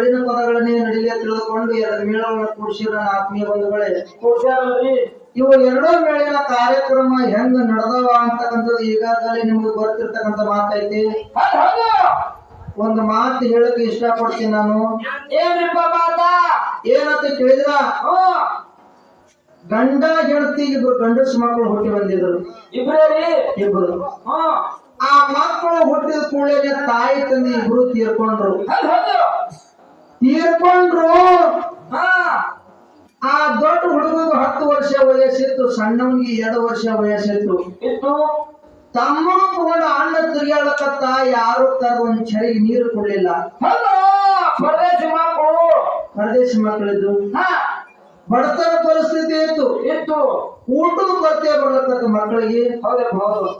ಡೊಳ್ಳಿನ ಪದಗಳನ್ನೇ ನಡಿಲೆ ತಿಳಿದುಕೊಂಡು ಎರಡು ಮೇಳವನ್ನು ಕೂಡಿಸಿದ ಆತ್ಮೀಯ ಬಂಧುಗಳೇ. ಇವು ಎರಡೂ ಮೇಳಿನ ಕಾರ್ಯಕ್ರಮ ಹೆಂಗ್ ನಡೆದವ ಅಂತಕ್ಕಂಥದ್ದು ಈಗಾಗಲೇ ನಿಮ್ಗೆ ಗೊತ್ತಿರ್ತಕ್ಕಂಥ ಮಾತೈತಿ. ಒಂದು ಮಾತು ಹೇಳಕ್ಕೆ ಇಷ್ಟಪಡ್ತೀನಿ ನಾನು. ಏನಂತ ಕೇಳಿದ್ರ? ಗಂಡ ಹೆಂಡತಿ ಇಬ್ರು ಗಂಡಸ್ ಮಕ್ಕಳು ಹುಟ್ಟಿ ಬಂದಿದ್ರು. ಇಬ್ರೇ ಇಬ್ರು. ಆ ಮಕ್ಕಳು ಹುಟ್ಟಿದ ಕೂಡಲೇ ತಾಯಿ ತಂದೆ ಇಬ್ರು ತೀರ್ಕೊಂಡ್ರು. ತೀರ್ಕೊಂಡ್ರು. ಆ ದೊಡ್ಡ ಹುಡುಗ ಹತ್ತು ವರ್ಷ ವಯಸ್ಸಿತ್ತು ಸಣ್ಣವನಿಗೆ ಎರಡು ವರ್ಷ ವಯಸ್ಸಿತ್ತು. ಇತ್ತು. ತಮ್ಮ ತಗೊಂಡು ಅಣ್ಣ ತಿರುಗಾಡಕತ್ತ ಯಾರು ತರ ಒಂದ್ ಚರಿಗೆ ನೀರು ಕೊಡ್ಲಿಲ್ಲ. ಪರದೇಶ ಮಕ್ಕಳು. ಪರದೇಶ ಮಕ್ಕಳಿದ್ದು. ಹಾ. ಬಡತನ ಪರಿಸ್ಥಿತಿ ಇತ್ತು. ಇತ್ತು. ಊಟದ ಕೊರತೆ ಬರತಕ್ಕ ಮಕ್ಕಳಿಗೆ.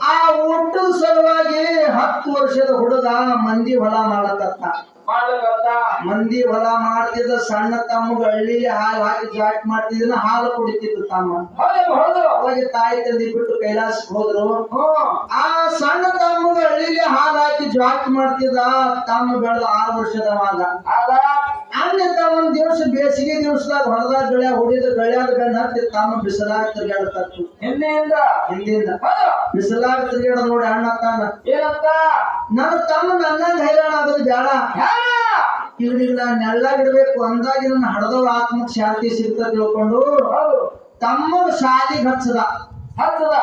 ಆ ಊಟದ ಸಲುವಾಗಿ ಹತ್ತು ವರ್ಷದ ಹುಡುಗ ಮಂದಿ ಹೊಲ ಮಾಡಕತ್ತ. ಮಂದಿ ಹೊಲ ಮಾಡ್ತಿದ್ದ ಸಣ್ಣ ತಮ್ಮಗ ಹಳ್ಳಿಲಿ ಹಾಲು ಹಾಕಿ ಜಾಟ್ ಮಾಡ್ತಿದ್ನ ಹಾಲು ಕುಡಿತಿತ್ತು ತಮ್ಮ. ಅವಾಗ ತಾಯಿ ತಂದಿ ಬಿಟ್ಟು ಕೈಲಾಸ ಹೋದ್ರು. ಆ ಸಣ್ಣ ತಮ್ಮಗ ಹಳ್ಳಿಗೆ ಹಾಲು ಹಾಕಿ ಜಾಟ್ ಮಾಡ್ತಿದ್ದ ತಮ್ಮ ಬೆಳೆದ ಆರು ವರ್ಷದವಾಗ. ಆಗ ಹಂಗಿದ್ದ ಒಂದ್ ದಿವಸ ಬೇಸಿಗೆ ದಿವಸದಾಗ ಹೊಲದಾಗ ಬೆಳೆ ಹೊಡಿದ ಗಳ್ಯಾದ ಗಂಡ ಹತ್ತಿ ತಮ್ಮ ಬಿಸಿಲಾಗ ತಿರ್ಗಾಡತತ್ತು ಹಿಂದೆಯಿಂದ ಹಿಂದಿಂದ? ಹೌದು. ಬಿಸಿಲಾಗ ತಿರ್ಗಾಡ ನೋಡಿ ಅಣ್ಣ ತಾನ ಏನಂತ? ನನ್ನ ತಮ್ಮ ನನ್ನ ಹೈರಾಣ ಆದ್ರೆ ಬೇಡ. ಯಾ ನೆಲ್ಲ ನಾನು ನೆಳ್ಳಾಗಿಡ್ಬೇಕು ಅಂದಾಗಿ ನನ್ನ ಹಡದವ ಆತ್ಮಕ್ ಶಾಂತಿ ಸಿಗ್ತ ತಿಳ್ಕೊಂಡು ತಮ್ಮ ಶಾಲಿಗೆ ಹಚ್ಚದ. ಹಚ್ಚದ.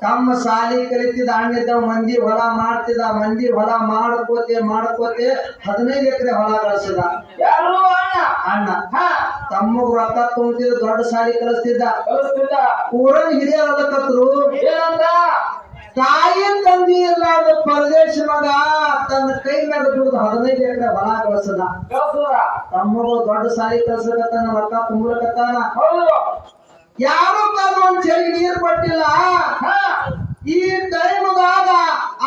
ತಮ್ಮ ಶಾಲಿ ಕಲಿತಿದ ಹಣ್ಣಿದ್ದ ಮಂದಿ ಹೊಲ ಮಾಡ್ತಿದ ಮಂದಿ ಹೊಲ ಮಾಡ್ಕೋತೆ ಮಾಡ್ಕೋತೆ ಹದಿನೈದು ಎಕರೆ ಹೊಲ ಗಳಿಸಿದ ಯಾರು? ಅಣ್ಣ. ಅಣ್ಣ. ಹಾ. ತಮ್ಮಗ್ ರೊಕ್ಕ ತುಂಬ್ತಿದ್ದ ದೊಡ್ಡ ಶಾಲಿ ಕಲಿಸ್ತಿದ್ದ. ಕಲಿಸ್ತಿದ್ದ. ಊರನ್ ಹಿರಿಯರ್ ಏನಂತ? ತಾಯಿ ತಂದಿ ಇರ್ಲಾರ್ದ ಪರದೇಶ ಮಗ ತನ್ನ ಕೈ ಮ್ಯಾಗ ದುಡ್ದು ಹದಿನೈದು ಎಕರೆ ಹೊಲ ಕಳಿಸದ ತಮ್ಮಗಳು ತಮ್ಮಗೂ ದೊಡ್ಡ ಸಾರಿ ಕಲ್ಸಕತ್ತಾನ ರೊಕ್ಕ ತುಂಬಲಕತ್ತಾನ ಯಾರು ತನ್ನ ಒಂದ್ ಚೆರಿಗೆ ನೀರ್ ಕೊಟ್ಟಿಲ್ಲ? ಹಾ. ಈ ಟೈಮ್ದಾಗ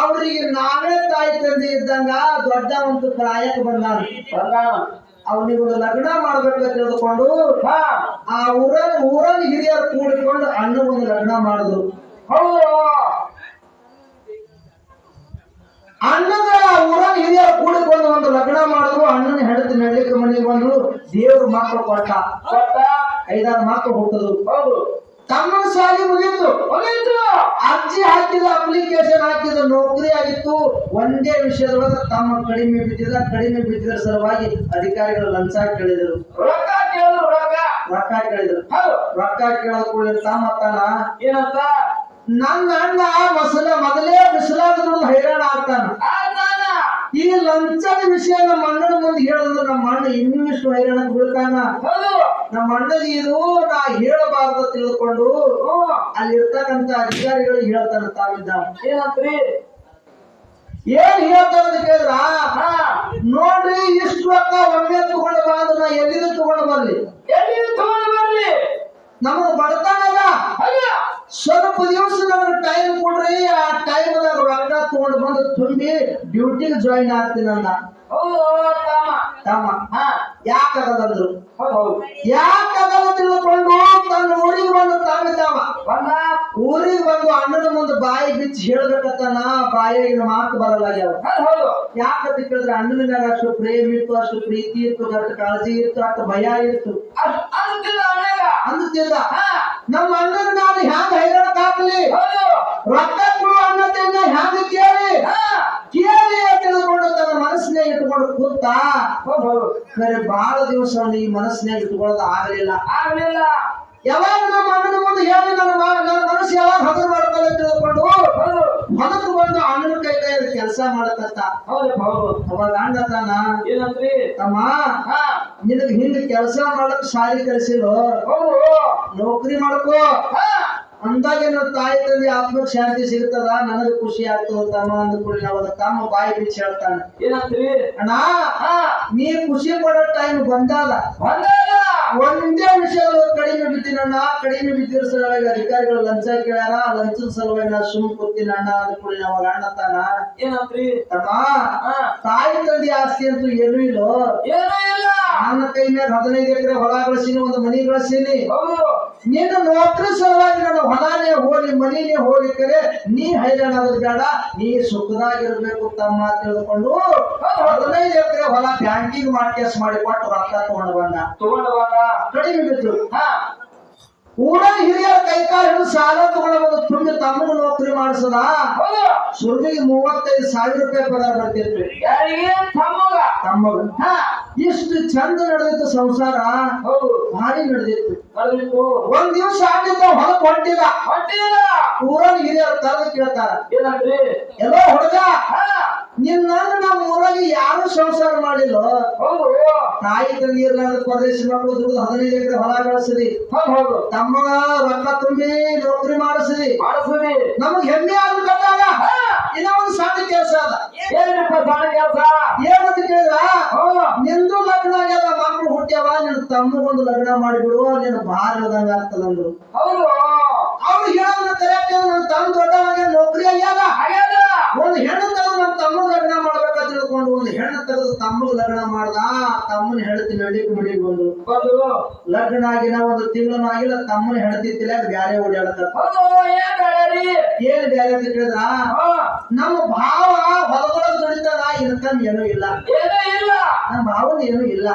ಅವ್ರಿಗೆ ನಾವೇ ತಾಯಿ ತಂದೆ ಇದ್ದಂಗ ದೊಡ್ಡ ಒಂದು ಪ್ರಾಯಕ್ಕೆ ಬಂದಾನ. ಅವನಿಗೊಂದು ಲಗ್ನ ಮಾಡ್ಬೇಕಂತ ತಿಳಿದುಕೊಂಡು ಹಾ. ಆ ಊರ ಊರಲ್ಲಿ ಹಿರಿಯರು ಕೂಡಿಕೊಂಡು ಅಣ್ಣಗೊಂದು ಲಗ್ನ ಮಾಡಿದ್ರು ಹೌದು. ಅಣ್ಣಗ ಊರನ್ ಕೂಡ ಬಂದು ಒಂದು ಲಗ್ನ ಮಾಡಿದ್ರು ಅಣ್ಣನ ಹೆಂಡತಿ ನಡ್ಲಿಕ್ಕೆ ಮನೆಗೆ ಬಂದ್ರು ದೇವರು ಮಕ್ಕಳು ಕೊಟ್ಟ. ಕೊಟ್ಟ ಐದಾರು ಮಕ್ಕಳು ಹೋಗ್ತದ್ರು ಹೌದು ತಮ್ಮ ಶಾಲೆ ಮುಗಿತು. ಅರ್ಜಿ ಹಾಕಿದ ಅಪ್ಲಿಕೇಶನ್ ಹಾಕಿದ ನೌಕರಿ ಆಗಿತ್ತು. ಒಂದೇ ವಿಷಯದೊಳಗೆ ತಮ್ಮ ಕಡಿಮೆ ಬಿದ್ದಿದ ಕಡಿಮೆ ಬಿದ್ದಿದ ಸಲುವಾಗಿ ಅಧಿಕಾರಿಗಳು ಲಂಚ ಕೇಳಿದರು. ರೊಕ್ಕ ಕೇಳಿದ್ರು ರೊಕ್ಕ. ರೊಕ್ಕ ಕೇಳಿದ್ರು. ಹೌದು. ರೊಕ್ಕ ಕೇಳದ ಕೂಡಲೇ ತಮ್ಮ ತಾನ ಏನಂತ? ನನ್ನ ಅಣ್ಣ ಮಸಲ ಮೊದಲೇ ಬಿಸಿಲಾದ ದುಡ್ದು ಹೈರಾಣ ಆಗ್ತಾನ. ಈ ಲಂಚದ ವಿಷಯ ನಮ್ಮ ಅಣ್ಣನ ಮುಂದೆ ಹೇಳಿದ್ರೆ ನಮ್ಮ ಅಣ್ಣ ಇನ್ನೂ ಇಷ್ಟು ಹೈರಾಣ ಬೀಳ್ತಾನ ನಮ್ಮ ಅಣ್ಣದ ಇದು ನಾ ಹೇಳಬಾರ್ದು ತಿಳಿದುಕೊಂಡು ಅಲ್ಲಿರ್ತಕ್ಕಂತ ಅಧಿಕಾರಿಗಳು ಹೇಳ್ತಾನ ತಾವಿದ್ದ. ಏನಂತ್ರಿ? ಏನ್ ಹೇಳ್ತಾರ ಅಂತ ಕೇಳಿದ್ರ? ಹಾ. ನೋಡ್ರಿ ಇಷ್ಟು ರೊಕ್ಕ ಒಮ್ಮೆ ತಗೊಂಡು ನಾ ಎಲ್ಲಿಂದ ತಗೊಂಡು ಬರ್ಲಿ? ಎಲ್ಲಿ ತಗೊಂಡು ಬರ್ಲಿ? ನಮಗ್ ಬರ್ತಾನಲ್ಲ ಸ್ವಲ್ಪ ದಿವಸ ನಮ್ಗೆ ಟೈಮ್ ಕೊಡ್ರಿ ಆ ಟೈಮ್ದಾಗ ರೊಕ್ಕ ತಗೊಂಡು ಬಂದು ತುಂಬಿ ಡ್ಯೂಟಿಗೆ ಜಾಯಿನ್ ಆಗ್ತೀನಿ ಅನ್ನ ತಮ್ಮ. ತಮ್ಮ. ಹಾ. ಯಾಕದಂದ್ರು ಯಾಕದಲ್ಲ ತಿಳ್ಕೊಂಡು ತನ್ನ ಊರಿಗೆ ಬಂದು ತಾವಿದ್ದಾವ ಬಂದ. ಊರಿಗೆ ಬಂದು ಅಣ್ಣನ ಮುಂದೆ ಬಾಯಿ ಬಿಚ್ಚಿ ಹೇಳ್ಬೇಕತ್ತಾನ ಬಾಯಿಗೆ ಮಾತು ಬರಲ್ಲ ಹೌದು ಯಾಕಂತ ಕೇಳಿದ್ರೆ ಅಣ್ಣನ ಮೇಲೆ ಅಷ್ಟು ಪ್ರೇಮ ಇತ್ತು ಅಷ್ಟು ಪ್ರೀತಿ ಇತ್ತು ಅಷ್ಟು ಕಾಳಜಿ ಇತ್ತು ಅಷ್ಟು ಭಯ ಇತ್ತು. ಅಂದಿದ್ದ ಹಾ. ನಮ್ಮ ಅಣ್ಣನ ನಾನು ಹ್ಯಾಂಗ ಹೈರಾಣ ಹಾಕ್ಲಿ ರೊಕ್ಕ ಕೊಡು ಅನ್ನೋದನ್ನ ಹ್ಯಾಂಗ ಕೇಳಿ? ಕೇಳಿ ತಿಳ್ಕೊಂಡು ತನ್ನ ಮನಸ್ಸಿನಾಗ ಇಟ್ಕೊಂಡು ಕೂತ ಕರೆ ಬಹಳ ದಿವಸ ಈ ಮನಸ್ಸಿನಾಗ ಇಟ್ಕೊಳ್ಳೋದು ಆಗಲಿಲ್ಲ. ಆಗಲಿಲ್ಲ. ಯಾವಾಗ ನಮ್ಮ ಅಣ್ಣನ ಮುಂದೆ ಹೇಳಿ ನನ್ನ ನನ್ನ ಮನಸ್ಸು ಯಾವಾಗ ಹಗುರ ಮಾಡ್ತಾರೆ ತಿಳ್ಕೊಂಡು ಹೊಲಕ್ಕೆ ಬಂದು ಅಣ್ಣನ ಕೈ ಕೈ ಕೆಲಸ ಮಾಡಕತ್ತ. ಹೌದಪ್ಪ ಹೌದು. ಅವಾಗ ಅಣ್ಣ ತಾನ ಏನಂತ್ರಿ? ತಮ್ಮ ಹಾ. ಹಿಂದ್ ಹಿಂದೆ ಕೆಲಸ ಮಾಡಕ್ ಶಾಲಿ ಕಲಿಸಿಲ್ಲ? ಹೌದು. ನೌಕರಿ ಮಾಡ್ಕೋ. ಅಂದಾಗ ನನ್ನ ತಾಯಿ ತಂದೆ ಆತ್ಮ ಶಾಂತಿ ಸಿಗ್ತದ ನನಗೆ ಖುಷಿ ಆಗ್ತದ ತಮ್ಮ ಕೂಡಲೇ ಅವನ ತಮ್ಮ ಬಾಯಿ ಬಿಚ್ಚಿ ಹೇಳ್ತಾನೆ. ಏನಂತ್ರಿ? ಅಣ್ಣ ನೀ ಖುಷಿ ಪಡೋ ಟೈಮ್ ಬಂದಾಗ. ಬಂದಾಗ? ಒಂದೇ ವಿಷಯದಲ್ಲಿ ಕಡಿಮೆ ಬಿದ್ದೀನಣ್ಣ ಕಡಿಮೆ ಬಿದ್ದಿರೋ ಸಲುವಾಗಿ ಅಧಿಕಾರಿಗಳು ಲಂಚ ಕೇಳ್ಯಾರ ಲಂಚದ ಸಲುವಾಗಿ ನಾ ಸುಮ್ ಕೂತೀನಣ್ಣ ಕೂಡ ಅವಾಗ ಅಣ್ಣ ತಾನ. ಏನಂತ್ರಿ? ತಮ್ಮ ತಾಯಿ ತಂದೆ ಆಸ್ತಿ ಅಂತೂ ಏನೂ ಇಲ್ಲೋ? ಏನೂ ಇಲ್ಲ. ನನ್ನ ಕೈ ಮ್ಯಾಗ ಹದಿನೈದು ಎಕರೆ ಹೊಲ ಗಳಿಸೀನಿ ಒಂದು ಮನಿ ಗಳಿಸೀನಿ ನೀನು ನೌಕರಿ ಸಲುವಾಗಿ ನನ್ನ ಹೊಲನೇ ಹೋಗಿ ಮನಿನೇ ಹೋಗಿ ಕರೆ ನೀ ಹೈರಾಣ ಆದ್ರೆ ಬೇಡ ನೀ ಸುಖದಾಗಿರ್ಬೇಕು ತಮ್ಮ ತಿಳಿದುಕೊಂಡು ಹದಿನೈದು ಎಕರೆ ಹೊಲ ಬ್ಯಾಂಕಿಂಗ್ ಮಾರ್ಕೆಸ್ ಮಾಡಿ ಕೊಟ್ಟು ರೊಕ್ಕ ತಗೊಂಡು ಬಂದ. ತಗೊಂಡು ಬಂದ. ಕಡಿಮೆ ಬಿದ್ದು. ಹಾ. ಊರಾಗ ಹಿರಿಯರ ಕೈಕಾಲು ಹಿಡಿದು ಸಾಲ ತಗೊಳ್ಳಬಹುದು. ತುಂಬಿ ತಮ್ಮಗೂ ನೌಕರಿ ಮಾಡಿಸದ? ಸುರ್ಮಿಗೆ ಮೂವತ್ತೈದು ಸಾವಿರ ರೂಪಾಯಿ ಪಗಾರ ಬರ್ತಿತ್ತು ತಮ್ಮಗ. ಇಷ್ಟು ಚಂದ ನಡೆದಿತ್ತು ಸಂಸಾರ. ಭಾರಿ ನಡೆದಿತ್ತು. ಒಂದ್ ದಿವಸ ಆಗಿದ್ದ ಹೊಲಕ್ ಹೊಂಟಿಲ್ಲ ಹೊಟ್ಟಿಲ್ಲ ಊರಾಗ ಹಿರಿಯರ ತರದ ಕೇಳ್ತಾರ. ಏನಂದ್ರಿ ಎಲ್ಲೋ ಹುಡುಗ ಹಾ ನಿನ್ನ ನಮ್ಮ ಊರಾಗ ಯಾರು ಸಂಸಾರ ಮಾಡಿಲ್ಲ? ತಾಯಿ ತಂದೆ ಇರ್ಲಾರ್ದ ಪರದೇಶ ಮಕ್ಕಳು ದುಡಿದು ಹದಿನೈದು ಎಕರೆ ಹೊಲ ಕಳಿಸ್ರಿ ಹೌದು ತಮ್ಮ ರೊಕ್ಕ ತುಂಬಿ ನೌಕರಿ ಮಾಡಿಸಿದಿ ಮಾಡಿಸ್ರಿ. ನಮಗ್ ಹೆಮ್ಮೆ ಆದ ಕಟ್ಟಾಗ? ಇನ್ನ ಒಂದು ಸಣ್ಣ ಕೆಲಸ ಅದ. ಏನಪ್ಪ ಸಣ್ಣ ಕೆಲಸ? ಏನಂತ ಕೇಳಿದ್ರ? ನಿಂದು ಲಗ್ನ ಆಗ್ಯದ ಮಕ್ಕಳು ಹುಟ್ಟ್ಯಾವ ನಿನ್ ತಮ್ಮಗೊಂದು ಲಗ್ನ ಮಾಡಿಬಿಡು ನಿನ್ನ ಭಾರ ಇಲ್ದಂಗ ಆಗ್ತದಂದ್ರು ಹೌದು. ಅವ್ರು ಹೇಳೋದನ್ನ ಕರೆಕ್ಟ್ ನನ್ನ ತಮ್ಮ ದೊಡ್ಡವಾಗ ನೌಕರಿ ಆಗ್ಯಾದ. ಒಂದು ಹೆಣ್ಣು ತೆಗೆದು ನಮ್ಮ ತಮ್ಮ ಹೆಣ್ಣು ತಮ್ಮಗ್ ಲಗ್ನ ಮಾಡ್ದ ತಮ್ಮನ ಹೆಳತಿ ನಡಿಕ್ ಮಡಿಗೆ ಬಂದು ಲಗ್ನ ಆಗಿನ ಒಂದು ತಿಂಗಳ ಆಗಿಲ್ಲ ತಮ್ಮನ ತಿಳ್ಯಾಗ ಬ್ಯಾರೆ ಓಡಾಡತ್ತ ಏನ್ ಬ್ಯಾರೆ ಅಂತ ಕೇಳಿದ್ರ? ನಮ್ಮ ಭಾವ ಹೊಲದೊಳಗೆ ದುಡಿತದ ಇನ್ಕಮ್ ಏನೂ ಇಲ್ಲ. ಏನೂ ಇಲ್ಲ. ನಮ್ಮ ಭಾವನ ಏನೂ ಇಲ್ಲ.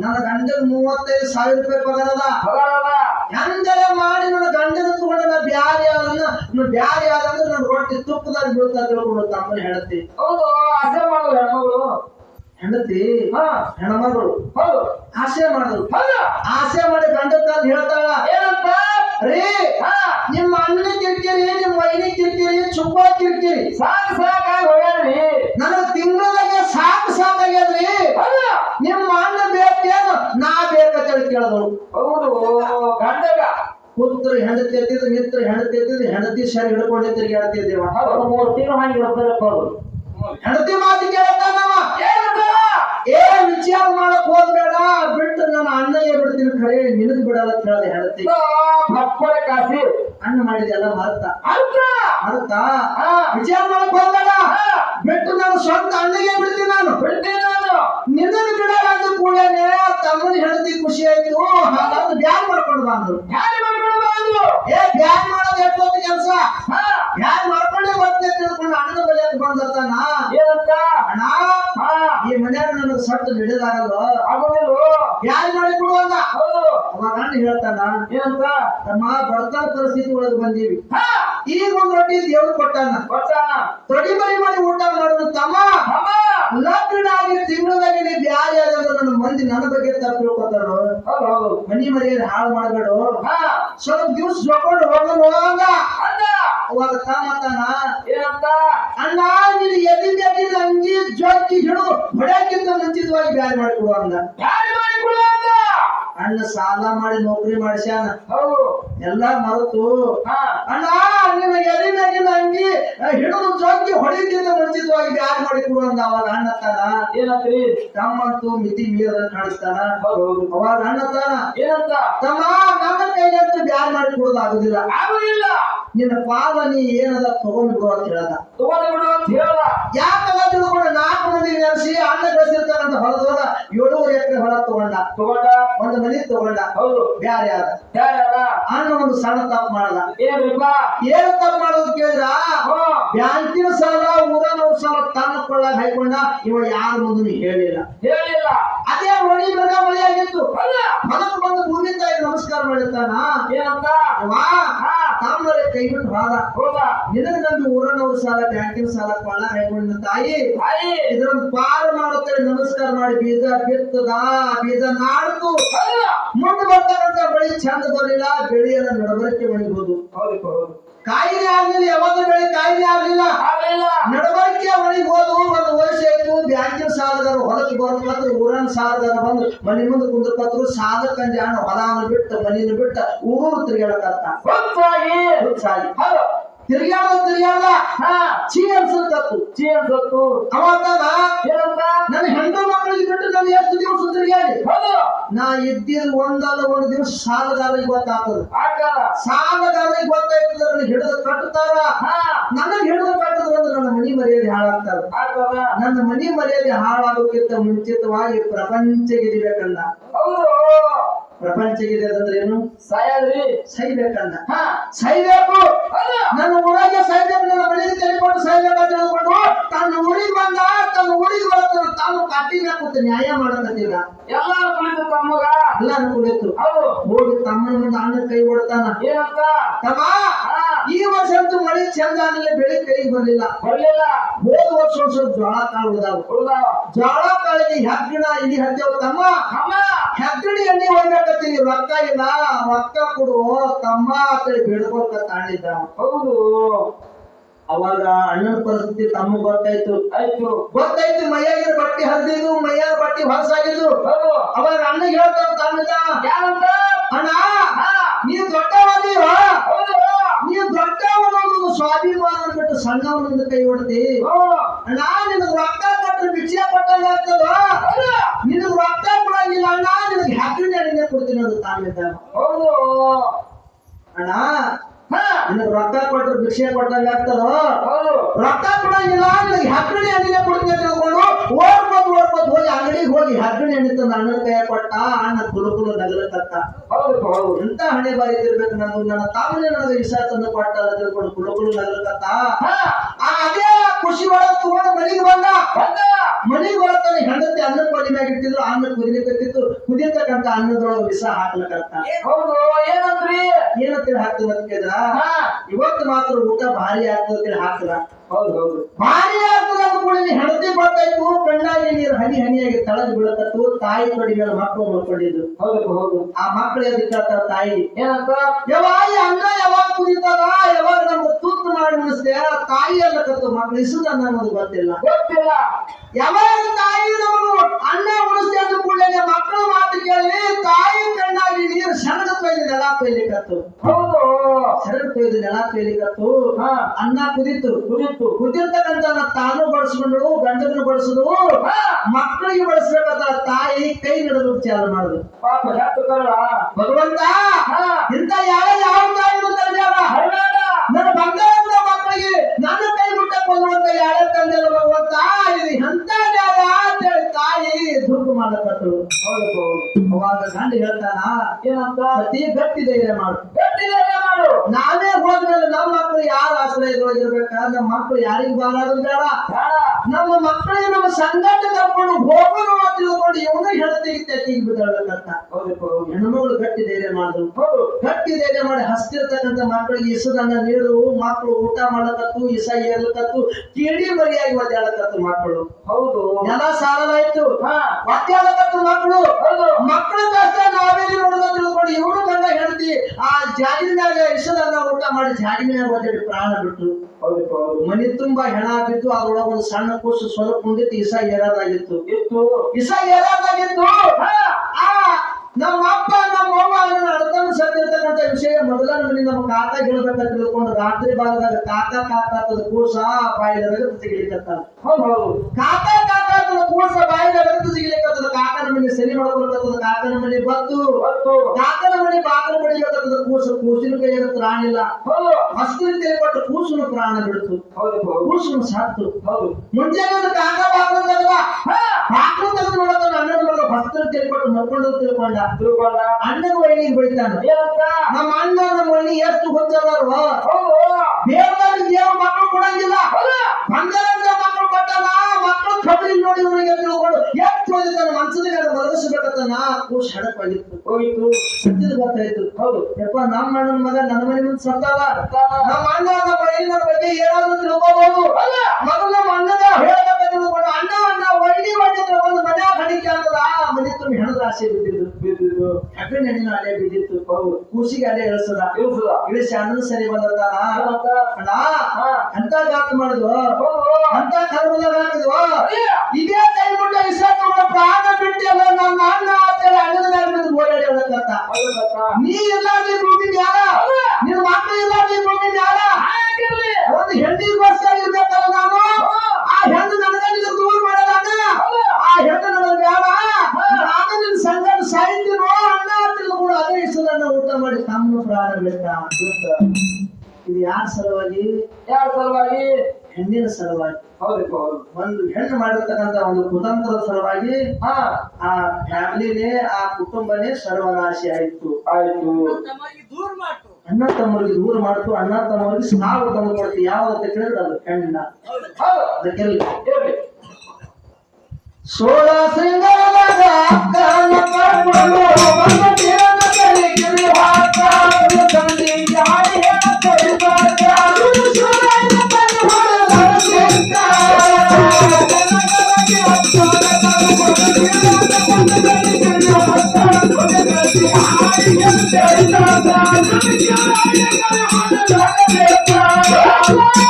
ನನ್ನ ಗಂಡನ ಮೂವತ್ತೈದು ಸಾವಿರ ರೂಪಾಯಿ ಪಗಾರ ಅದ. ಪಗಾರದ ಹೆಂಗರೆ ಮಾಡಿ ನನ್ನ ಗಂಡನ ತಗೊಂಡ ನಾ ಬ್ಯಾರೆ ಬ್ಯಾರಿ ಬ್ಯಾರೆ ಯಾರಂದ್ರೆ ನನ್ನ ರೊಟ್ಟಿ ತುಪ್ಪದಾಗ ಬೀಳ್ತಾ ತಿಳ್ಕೊಂಡು ತಮ್ಮನ ಹೇಳ್ತಿ ಹೌದು ಅದೇ ಮಾಡೋದು ಹೆಣ್ಮಗಳು. ಹೆಂಡತಿ ಹಾ ಹೆಣ್ಮಗಳು ಹೌದು ಆಸೆ ಮಾಡಿದ್ರು. ಹೌದು? ಆಸೆ ಮಾಡಿ ಗಂಡ ತಂದು ಹೇಳ್ತಾಳ ಏನಂತ? ರೀ ಹಾ ನಿಮ್ಮ ಅಣ್ಣನ ತಿರ್ತೀರಿ ನಿಮ್ಮ ವೈನಿ ತಿರ್ತೀರಿ ಚುಪ್ಪ ಕಿರ್ಕಿರಿ ಸಾಕು ಸಾಕಾಗಿ ಹೋಗ್ಯಾರ್ರಿ. ನನಗ್ ತಿಂಗಳದಾಗೆ ಸಾಕು ಸಾಕಾಗ್ಯದ್ರಿ ಹೌದು? ನಿಮ್ಮ ಅಣ್ಣ ಬೇಕೇನು? ನಾ ಬೇಕಂತ ಹೇಳಿ ಕೇಳಿದ್ರು ಹೌದು ಗಂಡಗ. ಪುತ್ರ ಹೆಂಡತಿ ಎತ್ತಿದ್ರು ಮಿತ್ರ ಹೆಂಡತಿ ಎತ್ತಿದ್ರು ಹೆಂಡತಿ ಸರಿ ಹಿಡ್ಕೊಂಡೆ ತಿರುಗಾಡ್ತಿದ್ದೇವ ಹೌದು ಮೂರು ತಿಂಗಳು ಹಂಗೆ ಇರ್ತಾರಪ್ಪ ಅವ್ರು. ಹೆಂಡತಿ ಮಾತು ಕೇಳ್ತಾನವ ಏನಂತ ಏ, ವಿಚಾರ ಮಾಡಕ್ ಹೋಗ್ಬೇಡ, ಬಿಟ್ಟು ನನ್ನ ಅಣ್ಣಗೆ ಬಿಡ್ತೀನಿ ಖರೆ ನಿನಗ್ ಬಿಡಲ್ಲ ಅಂತ ಹೇಳ್ದೆ ಹೆಂಡತಿ ಕಾಸಿ ಅಣ್ಣ ಮಾಡಿದೆಲ್ಲ ಎಲ್ಲ ಮರುತ್ತ. ಮರ್ತ ಹಾ ವಿಚಾರ ಮಾಡಕ್ ಹೋಗ್ಬೇಡ. ಬಿಟ್ಟು ನಾನು ಸ್ವಂತ ಅಣ್ಣಗೆ ಬಿಡ್ತೀನಿ ನಾನು. ಬಿಡ್ತೀನಿ ನಾನು. ನಿನ್ನನ್ನು ಬಿಡಲ್ಲ ಅಂದ ಕೂಡಲೇ ತಮ್ಮನ ಹೆಂಡತಿ ಖುಷಿ ಆಯ್ತು. ಹಾಗಾದ್ರೆ ಬ್ಯಾನ್ ಮಾಡ್ಕೊಂಡು ಬಂದ್ರು ಯಾರು ಮಾಡ್ಕೊಂಡು ಬಂದು. ಏ ಬ್ಯಾನ್ ಮಾಡೋದು ಎಷ್ಟೊತ್ತು ಕೆಲಸ? ಹಾ. ಬ್ಯಾನ್ ಮಾಡ್ಕೊಂಡೆ ಬರ್ತೇನೆ ತಿಳ್ಕೊಂಡು ಅಣ್ಣನ ಬಳಿ ಬಂದತ್ತಾನ ಏನಂತ? ಅಣ್ಣ ಈ ಮನ್ಯಾಗ ನನಗೆ ಸಟ್ಟು ಹಿಡಿದಾಗಲ್ಲ ಆಗೋದಿಲ್ಲ ಬ್ಯಾನ್ ಮಾಡಿ ಕೊಡು ಅಂದ ಅವಾಗ ಅಣ್ಣ ಹೇಳ್ತಾನ ಏನಂತ? ತಮ್ಮ ಬಡತನ ಪರಿಸ್ಥಿತಿ ಒಳಗೆ ಬಂದೀವಿ. ಹಾ ಈಗ ಒಂದ್ ರೊಟ್ಟಿ ದೇವ್ರು ಕೊಟ್ಟಾನ. ಗೊತ್ತಾನ ತೊಡಿ ಬರಿ ಮಾಡಿ ಊಟ ಮಾಡೋದು ತಮ್ಮ. ಲಗ್ನ ಆಗಿ ತಿಂಗಳದಾಗಿ ಬ್ಯಾರೆ ಆದ್ರೆ ನನ್ನ ಮಂದಿ ನನ್ನ ಬಗ್ಗೆ ತಪ್ಪು ತಿಳ್ಕೊತಾರ? ಮನಿ ಮರ್ಯಾದೆ ಹಾಳು ಮಾಡಬೇಡ. ಹಾ. ಸ್ವಲ್ಪ ದಿವ್ಸ ಜೊಕೊಂಡು ಅಂದ ಅಂದ ಅವಾಗ ತಾಮತ್ತಾನ ಏನಂತ? ಅಣ್ಣ ನೀನು ಎದಿ ಬೇಕಿನ ಅಂಗಿ ಜೋಕಿ ಹಿಡಿದು ಹೊಡ್ಯಾಕಿಂತ ಮುಂಚಿತವಾಗಿ ಬ್ಯಾರೆ ಮಾಡಿಕೊಡುವ ಅಂದ. ಯಾರು ಮಾಡಿಕೊಡು ಅಂದ. ಅಣ್ಣ ಸಾಲ ಮಾಡಿ ನೌಕರಿ ಮಾಡಿಸ್ಯಾನ. ಹೌದು. ಎಲ್ಲಾ ಮರೆತು. ಅಣ್ಣ ನಿನ್ನ ಎದಿ ಅಂಗಿ ಹಿಡಿದು ಜೋಗಿ ಹೊಡೆಯುತ್ತಿದ್ದ ಮುಂಚಿತವಾಗಿ ಯಾರು ಮಾಡಿಕೊಡು ಅಂದ ಅವಾಗ ಅಣ್ಣತ್ತಾನ ತಾನ? ಏನಂತ್ರಿ? ತಮ್ಮಂತೂ ಮಿತಿ ಮೀರದ ಕಾಣಿಸ್ತಾನ? ಅವಾಗ ಅಣ್ಣತ್ತಾನ ತಾನ? ಏನಂತ? ತಮ್ಮ ನನ್ನ ಕೈಗಂತೂ ಯಾರು ಮಾಡಿ ಆಗುದಿಲ್ಲ ಆಗುದಿಲ್ಲ ನಿನ್ನ ಪಾದ ನೀ ಏನದ ತಗೊಂಡ್ ಬಿಡು ಅಂತ ಹೇಳದ. ತಗೊಂಡು ಬಿಡು ಅಂತ ಹೇಳಲ್ಲ ಯಾಕಲ್ಲ ತಿಳ್ಕೊಂಡು ನಾಲ್ಕು ಮಂದಿ ನೆನೆಸಿ ಅಣ್ಣ ಬೆಳೆಸಿರ್ತಾನಂತ ಹೊಲದೋದ ಏಳೂವರೆ ಎಕರೆ ಹೊಲ ತಗೊಂಡ. ತಗೊಂಡ. ಒಂದು ಮನಿ ತಗೊಂಡ. ಹೌದು. ಬ್ಯಾರೆ ಆದ ಅನ್ನ ಅಣ್ಣ ಒಂದು ಸಣ್ಣ ತಪ್ಪು ಮಾಡಲ್ಲ ಏನ್ರಿಪ್ಪ ಏನು ತಪ್ಪು ಮಾಡೋದು ಕೇಳಿದ್ರ? ಬ್ಯಾಂಕಿನ ಸಾಲ ಊರನವ್ರ ಸಾಲ ತಾನಕೊಳ್ಳ ಹಾಕೊಂಡ ಇವ ಯಾರ ಮುಂದೆ ಹೇಳಿಲ್ಲ. ಹೇಳಿಲ್ಲ. ಅದೇ ಮಳಿ ಮೃಗ ಮಳಿ ಆಗಿತ್ತು ಅಲ್ಲ. ಹೊಲಕ್ಕೆ ಬಂದು ಭೂಮಿ ತಾಯಿ ನಮಸ್ಕಾರ ಮಾಡಿರ್ತಾನ. ಏನಂತ ವಾ ಹಾ ಕೈಬಿಟ್ಟು ಹೋದ ಹೌದಾ ನಿನಗೆ ನಂಬಿ ಊರನವ್ರ ಸಾಲ ಬ್ಯಾಂಕಿನ ಸಾಲ ಕೊಳ್ಳ ಕೈಗೊಂಡ ತಾಯಿ. ತಾಯಿ. ಇದರೊಂದು ಪಾರು ಮಾಡುತ್ತೆ ನಮಸ್ಕಾರ ಮಾಡಿ ಬೀಜ ಬಿತ್ತದ ಬೀಜ ನಾಡ್ದು ಮುಂದೆ ಬರ್ತಾರಂತ ಬೆಳಿ ಚಂದ ಬರಲಿಲ್ಲ ಬೆಳೆಯನ್ನ ನಡವರಕ್ಕೆ ಒಣಗಬಹುದು ಹೌದು ಹೌದು. ಕಾಯಿಲೆ ಆಗ್ಲಿಲ್ಲ ಯಾವಾಗ ಬೆಳೆ ಕಾಯಿಲೆ ಆಗ್ಲಿಲ್ಲ? ನಡವಳಿಕೆ ಮನೆಗೆ ಒಣಗೋದು ಒಂದು ವಯಸ್ಸಾಯ್ತು ಆಯ್ತು ಬ್ಯಾಂಕಿನ ಸಾಲಗಾರ ಹೊಲಕ್ಕೆ ಬರ್ಬೇಕಂದ್ರೆ ಊರನ್ ಸಾಲಗಾರ ಬಂದು ಮನೆ ಮುಂದೆ ಕುಂದ್ರಕತ್ರು ಸಾಲ ಹಣ ಹೊಲವನ್ನು ಬಿಟ್ಟು ಮನಿನ ಬಿಟ್ಟು ಊರು ತಿರುಗಾಡಕತ್ತ? ಗೊತ್ತಾಗಿ ಹುಚ್ಚಾಗಿ. ಹೌದು. ತಿರುಗಾಡ ತಿರ್ಗ್ಯಾದ ಹಾ ಚೀ ಅನ್ಸಲ್ಕತ್ತು ಚೀ ಅನ್ಸತ್ತು ಅವಾಗ ಏನಂತ ನನ್ನ ಹೆಂಡ ಮಕ್ಕಳಿಗೆ ಬಿಟ್ಟು ನಾನು ಎಷ್ಟು ದಿವಸ ತಿರ್ಗ್ಯಾಡಿ? ಹೌದು. ನಾ ಇದ್ದಿದ್ ಒಂದಲ್ಲ ಒಂದು ದಿವಸ ಸಾಲಗಾರರಿಗೆ ಗೊತ್ತಾಗ್ತದೆ ಸಾಲಗಾರರಿಗೆ ಗೊತ್ತಾಯ್ತದ ನನ್ನ ಹಿಡಿದು ಕಟ್ಟುತ್ತಾರ? ಹಾ. ನನಗ್ ಹಿಡಿದು ಕಟ್ಟಿದ್ರು ನನ್ನ ಮನಿ ಮರ್ಯಾದೆ ಹಾಳಾಗ್ತಾರ ನನ್ನ ಮನಿ ಮರ್ಯಾದೆ ಹಾಳಾಗೋಕ್ಕಿಂತ ಮುಂಚಿತವಾಗಿ ಪ್ರಪಂಚ ಗೆದಿಬೇಕಂದ ಹೌದು. ಪ್ರಪಂಚ ಗೆದಿಯೋದಂದ್ರೆ ಏನು? ಸಾಯದ್ರಿ. ಸೈಬೇಕಂದ ಹಾ. ಸೈಬೇಕು ನನ್ನ ಊರಾಗೆ ಸಾಯ್ಬೇಕು ನನ್ನ ಮನೆಗೆ ತೆಗೆದುಕೊಂಡು ಸಾಯ್ಬೇಕಂತ ಹೇಳ್ಕೊಂಡು ತನ್ನ ಊರಿಗೆ ಬಂದ ತನ್ನ ಊರಿಗೆ ಬರ್ತಾನ ತಾನು ಕಟ್ಟಿಗೆ ಕೂತು ನ್ಯಾಯ ಮಾಡಕತ್ತಿಲ್ಲ ಎಲ್ಲಾರು ಕುಳಿತು ತಮ್ಮಗ ಎಲ್ಲಾರು ಕುಳಿತು. ಹೌದು. ಹೋಗಿ ತಮ್ಮನ ಮುಂದೆ ಅಣ್ಣ ಕೈ ಹೊಡ್ತಾನ ಏನಂತ? ತಮ್ಮ. ಈ ವರ್ಷ ಅಂತೂ ಮಳೆ ಚಂದ ಆದ್ಮೇಲೆ ಬೆಳೆ ಕೈಗೆ ಬರಲಿಲ್ಲ. ಬರಲಿಲ್ಲ. ಹೋದ ವರ್ಷ ವರ್ಷ ಜ್ವಾಳ ಕಾಳು ಉಳಿದಾವ ಉಳ್ದಾವ ಜ್ವಾಳ ಕಾಳಿಗೆ ಹೆಗ್ಗಣ ಇಲ್ಲಿ ಹತ್ತೇವ್ ತಮ್ಮ ಅಮ್ಮ! ಹೆಗ್ಗಡಿ ಎಣ್ಣೆ ಹೊಯ್ಬೇಕತ್ತೀನಿ ರೊಕ್ಕ ಇಲ್ಲ. ರೊಕ್ಕ ಕೊಡು ತಮ್ಮ ಅಂತೇಳಿ ಬೇಡ್ಕೊಳ್ಕ ತಾಣಿದ್ದ ಹೌದು. ಅವಾಗ ಅಣ್ಣನ ಪರಿಸ್ಥಿತಿ ತಮ್ಮ ಗೊತ್ತಾಯ್ತು. ಆಯ್ತು. ಗೊತ್ತಾಯ್ತು ಮೈಯಾಗಿನ ಬಟ್ಟೆ ಹರಿದಿದ್ದು ಮೈಯಾಗ ಬಟ್ಟೆ ಹೊಲಸಾಗಿದ್ದು. ಹೌದು. ಅವಾಗ ಅಣ್ಣ ಹೇಳ್ತಾರ ತಾನಿದ್ದ ಯಾರಂತ? ಅಣ್ಣ ಹಾ. ನೀ ದೊಡ್ಡವದೀವ ಹೌದು. ನೀ ದೊಡ್ಡವನೊಂದು ಸ್ವಾಭಿಮಾನ ಬಿಟ್ಟು ಸಣ್ಣವನಿಂದ ಕೈ ಹೊಡ್ತಿ ಹೌದು ಅಣ್ಣ ನಿನಗ್ ರೊಕ್ಕ ಕೊಟ್ಟರೆ ಭಿಕ್ಷೆ ಕೊಟ್ಟಂಗ ಆಗ್ತದ? ನಿನಗ್ ರೊಕ್ಕ ಕೊಡಂಗಿಲ್ಲ ಅಣ್ಣ ನಿನಗ್ ಹ್ಯಾಪಿ ಕೊಡ್ತೀನಿ ಅದು ತಾನಿದ್ದ ಹೌದು. ಅಣ್ಣ ನಿನಗ್ ರೊಕ್ಕ ಕೊಟ್ರೆ ಭಿಕ್ಷೆ ಕೊಟ್ಟಂಗೆ ಆಗ್ತದ? ರೊಕ್ಕ ಕೊಡಂಗಿಲ್ಲ ನಿನಗೆ ಹಕ್ಕಣಿ ಎಣ್ಣೆ ಕೊಡ್ತೀನಿ ತಿಳ್ಕೊಂಡು ಓಡ್ಬೋದು ಓಡ್ಬೋದು ಹೋಗಿ ಅಂಗಡಿಗೆ ಹೋಗಿ ಹಕ್ಕಣಿ ಎಣ್ಣೆ ತಂದು ಅಣ್ಣನ ಕೈ ಕೊಟ್ಟ ಅಣ್ಣ ಕುಲುಕುಲು ನಗಲಕತ್ತ ಹೌದು ಎಂತ ಹಣೆ ಬಾರಿ ಇರ್ಬೇಕು ನಾನು ನನ್ನ ತಾವನೇ ನನಗೆ ವಿಷ ತಂದು ಕೊಟ್ಟ ಅಂತ ತಿಳ್ಕೊಂಡು ಕುಲುಕುಲು ನಗಲಕತ್ತ ಅದೇ ಖುಷಿ ಒಳಗೆ ತಗೊಂಡು ಮನೆಗೆ ಬಂದ. ಬಂದ. ಮನೆಗೆ ಬರ್ತಾನೆ ಹೆಂಡತಿ ಅನ್ನ ಕೊಡಿ ಮ್ಯಾಗ ಇಟ್ಟಿದ್ರು ಅನ್ನ ಕುದಿಲಿಕತ್ತಿತ್ತು ಕುದಿಯತಕ್ಕಂತ ಅನ್ನದೊಳಗೆ ವಿಷ ಹಾಕ್ಲಕ್ಕಂತ ಹೌದು ಏನಂದ್ರಿ? ಏನಂತೇಳಿ ಹಾಕ್ತದ ಅಂತ ಕೇಳಿದ್ರ? ಹಾ. ಇವತ್ತು ಮಾತ್ರ ಊಟ ಭಾರಿ ಆಗ್ತದೆ ಹಾಕ್ತದ ಹೌದು ಹೌದು. ಭಾರಿ ಆಗ್ತದ ಅಂದ್ಕೊಳ್ಳಿ ಹಣತೆ ಬರ್ತಾಯ್ತು ಕಣ್ಣಾಗಿ ನೀರು ಹನಿ ಹನಿಯಾಗಿ ತಳದ್ ಬೀಳಕತ್ತು. ತಾಯಿ ತೊಡಿ ಮೇಲೆ ಮಕ್ಕಳು ಮಕ್ಕಳಿದ್ರು ಹೌದು ಹೋಗು ಆ ಮಕ್ಕಳು ಎದ್ದು ಕೇಳ್ತಾರ ತಾಯಿ ಏನಂತ? ಯಾವಾಗ ಅನ್ನ ಯಾವಾಗ ಕುಡಿತಾರ ಯಾವಾಗ ನಮ್ಗೆ ತೂತು ಮಾಡಿ ಉಣಿಸ್ದೆ ತಾಯಿ ಅಲ್ಲಕತ್ತು ಮಕ್ಳು ಇಸುದ ಅನ್ನೋದು ಗೊತ್ತಿಲ್ಲ. ಗೊತ್ತಿಲ್ಲ. ಯಾವಾಗ ತಾಯಿ ನಮಗೂ ಅನ್ನ ಉಣಿಸ್ತೇ ಅಂತ ಕೂಡಲೇ ಮಕ್ಕಳು ಮಾತು ಕೇಳಿ ತಾಯಿ ಕಣ್ಣಾಗಿ ನೀರು ಶರಣ ಕೊಯ್ದು ನೆಲ ಕೊಯ್ಲಿಕತ್ತು ಹೌದು. ಶರಣ ಕೊಯ್ದು ನೆಲ ಕೊಯ್ಲಿಕತ್ತು ಹಾ. ಅನ್ನ ಕುದಿತು ಕುದಿತು ಕುದಿರ್ತಕ್ಕಂಥ ತಾನು ಬಡಿಸ್ಕೊಂಡ್ರು ಗಂಡನ ಗಂಡನ್ನು ಬಳಸುದು ಮಕ್ಕಳಿಗೆ ಬಳಸ್ಬೇಕಂತ ತಾಯಿ ಕೈ ನಡೆದು ಚಾಲು ಮಾಡುದು ಭಗವಂತ ಇಂತ ಯಾವ ಯಾವ ನನ್ನ ಬಂಗಾರದ ಮಕ್ಕಳಿಗೆ ನನ್ನ ಕೈ ಬಿಟ್ಟ ಭಗವಂತ ಯಾರ ತಂದೆ ಭಗವಂತ? ಇದು ಎಂತ ನ್ಯಾಯ ಅಂತೇಳಿ ತಾಯಿ ದುಡ್ಡು ಮಾಡಕತ್ತಳು ಹೌದು ಅವಾಗ ಗಂಡ ಹೇಳ್ತಾನ ಏನಂತ? ಅತಿ ಗಟ್ಟಿ ಧೈರ್ಯ ಮಾಡು. ಗಟ್ಟಿದೇನೆ ಮಾಡು. ನಾವೇ ಹೋದ್ಮೇಲೆ ನಮ್ಮ ಯಾರ ಆಶ್ರಯದೊಳಗಿರ್ಬೇಕ ನಮ್ಮ ಮಕ್ಕಳು ಯಾರಿಗೂ ಬಾರಾಡೋದು ಬೇಡ ಬೇಡ. ನಮ್ಮ ಮಕ್ಕಳಿಗೆ ನಮ್ಮ ಸಂಗಾಟ ಕರ್ಕೊಂಡು ಹೋಗೋರು ಅಂತ ತಿಳ್ಕೊಂಡು ಇವನು ಹೆಣತಿಗೆ ಹೆಣ್ಣು ಹೆಣ್ಮಗಳು ಗಟ್ಟಿ ಧೈರ್ಯ ಮಾಡಿದ್ರು ಗಟ್ಟಿ ಧೈರ್ಯ ಮಾಡಿ ಹಸ್ತಿರ್ತಕ್ಕಂಥ ಮಕ್ಕಳಿಗೆ ಇಸದನ್ನ ನೀಡು ಮಕ್ಕಳು ಊಟ ಮಾಡಕತ್ತು ಇಸ ಏರ್ಲಕತ್ತು ಕಿಡಿ ಮರಿಯಾಗಿ ಒದ್ದಾಡಕತ್ತು ಮಕ್ಕಳು. ಹೌದು. ನೆಲ ಸಾಲಲಾಯ್ತು. ಒದ್ದಾಡಕತ್ತು ಮಕ್ಕಳು. ಹೌದು. ಮಕ್ಕಳ ಕಷ್ಟ ನಾವೇನು ನೋಡೋದ ತಿಳ್ಕೊಂಡು ಇವನು ಬಂದ ಹೇಳ್ತಿ ಆ ಜಾಗಿನಾಗ ಇಸದನ್ನ ಊಟ ಮಾಡಿ ಜಾಗಿನಾಗ ಒದ್ದಾಡಿ ಪ್ರಾಣ ಬಿಟ್ಟು ಮನೆ ತುಂಬಾ ಹೆಣ ಬಿದ್ದು ಅದ್ರೊಳಗ ಒಂದು ಸಣ್ಣ ಕೂಸು ಸ್ವಲ್ಪ ಮುಂದಿತ್ತು ಇಸ ಏರಾದಾಗಿತ್ತು ಇತ್ತು. ಇಸ ಏರಾದಾಗಿತ್ತು ನಮ್ಮ ಅಪ್ಪ ನಮ್ಮ ಅವ್ವ ಅರ್ಥನ ಸತ್ತಿರ್ತಕ್ಕಂಥ ವಿಷಯ. ಮೊದಲ ನಮಗೆ ನಮ್ಮ ಕಾತ ಹೇಳ್ಬೇಕಂತ ತಿಳ್ಕೊಂಡು ರಾತ್ರಿ ಭಾಗದಾಗ ಕಾತ ಕಾಕ ಅಂತದ ಕೂಸ ಬಾಯಿದ ರಗತ ಸಿಗಲಿಕ್ಕತ್ತ ಹೌದು ಕಾಕ ಕಾಕ ಅಂತದ ಕೂಸ ಬಾಯಿದ ರಗತ ಸಿಗಲಿಕ್ಕತ್ತದ ಕಾಕನ ಮನೆ ಸರಿ ಮಾಡ್ಕೊಳ್ಕತ್ತದ ಕಾಕನ ಮನೆ ಬತ್ತು ಹೊತ್ತು ಕಾಕನ ಮನೆ ಬಾಕಲು ಬಡಿಬೇಕತ್ತದ ಕೂಸು ಕೂಸಿನ ಕೈಯಾಗ ಪ್ರಾಣ ಇಲ್ಲ. ಹಸ್ತಿನ ತಿಳ್ಕೊಟ್ಟು ಕೂಸುನ ಪ್ರಾಣ ಬಿಡ್ತು. ಕೂಸುನ ಸತ್ತು. ಮುಂಜಾನೆ ಒಂದು ಕಾಕ ಬಾಕಲು ತೆಗೆದ ಹಾ! ಬಾಕಲು ತೆಗೆದು ನೋಡೋದು ಅಣ್ಣನ ಮಗ ಭಕ್ತರ ತಿಳ್ಕೊಟ್ಟು ಮಲ್ಕೊಂಡು ತಿಳ್ಕೊಂಡ. ತಿಳ್ಕೊಂಡ. ಅಣ್ಣನ ಒಳ್ಳಿಗೆ ಏನಂತ? ನಮ್ಮ ಅಣ್ಣ ನಮ್ಮ ವೈನಿ ಎಷ್ಟು ಗೊತ್ತದಾರು ಬೇರೆದವ್ರಿಗೆ ದೇವ ಮಕ್ಕಳು ಕೊಡಂಗಿಲ್ಲ. ಹೌದು. ಬಂಗಾರದ ಮಕ್ಕಳು ಕೊಟ್ಟಾನ ಮಕ್ಕಳು ಕಬರಿ ನೋಡಿ ಇವನಿಗೆ ತಿಳ್ಕೊಂಡು ಎಷ್ಟು ಗೊತ್ತಾಯ್ತು ಹೌದು, ಯಪ್ಪ, ನಮ್ಮ ಅಣ್ಣನ ಮಗ ನನ್ನ ಮನೆ ಮುಂದೆ ಸತ್ತಾನ. ನಮ್ಮ ಅಣ್ಣ ವೈನಿನ ಬಗ್ಗೆ ಏನಾದ್ರೂ ತಿಳ್ಕೋಬಹುದು ಅಲ್ಲ. ಮೊದಲು ನಮ್ಮ ಅಣ್ಣಗ ಹೇಳ್ಬೇಕ ತಿಳ್ಕೊಂಡು ಅಣ್ಣ ಅಣ್ಣ ವೈನಿ ಮಾಡಿದ್ರೆ ಒಂದು ಮನ್ಯಾಗ ಹಣಿಕೆ ಆಗ್ತದ ಮನೆ ತುಂಬ ಹೆಣದ ಆಸೆ ಬಿದ್ದಿದ್ದು ಬಿದ್ದಿದ್ದು. ಹೆಬ್ಬೆ ಹೆಣ್ಣಿನ ಅಲೆ ಬಿದ್ದಿತ್ತು. ಕೂಸಿಗೆ ಅಲೆ ಇಳಿಸದ ಇಳಿಸದ ಇಳಿಸಿ ಅಣ್ಣನ ಸರಿ ಬಂದದ ಅಣ್ಣ ಅಂತ ಗಾತ ಮಾಡಿದ್ವು? ಹೌದು ಅಂತ ಕರ್ಮದಾಗ ಹಾಕಿದ್ವು. ಇದೇ ಕೈ ಮುಟ್ಟ ಇಸತ್ತವರ ಪ್ರಾಣ ಬಿಟ್ಟಿಲ್ಲ. ನನ್ನ ಅಣ್ಣ ಅಂತೇಳಿ ಅಣ್ಣದ ಮೇಲೆ ಬಿದ್ದು ಓಡಾಡಿ ಹೇಳಕ್ಕಂತ ನೀ ಇಲ್ಲ ನೀ ಯಾರ? ನಿನ್ನ ಮಕ್ಕಳು ಒಂದು ಹೆಣ್ಣು ಮಾಡಿರ್ತಕ್ಕಂಥ ಒಂದು ಕುತಂತ್ರದ ಸಲುವಾಗಿ ಆ ಆ ಫ್ಯಾಮಿಲಿನೇ ಆ ಕುಟುಂಬನೇ ಸರ್ವನಾಶಿ ಆಯ್ತು. ಆಯ್ತು. ಅಣ್ಣ ತಮ್ಮರಿಗೆ ದೂರ ಮಾಡ್ತು. ಅಣ್ಣ ತಮ್ಮರಿಗೆ ನಾವು ತಂದು ಕೊಡ್ತೀವಿ ಯಾವ ಅಂತ ಕೇಳಿದ್ರೆ ಅದು ಹೆಣ್ಣ. ಹೌದು. ಅದಕ್ಕೆ ಹೇಳಿ ಸೋಳ Thank you.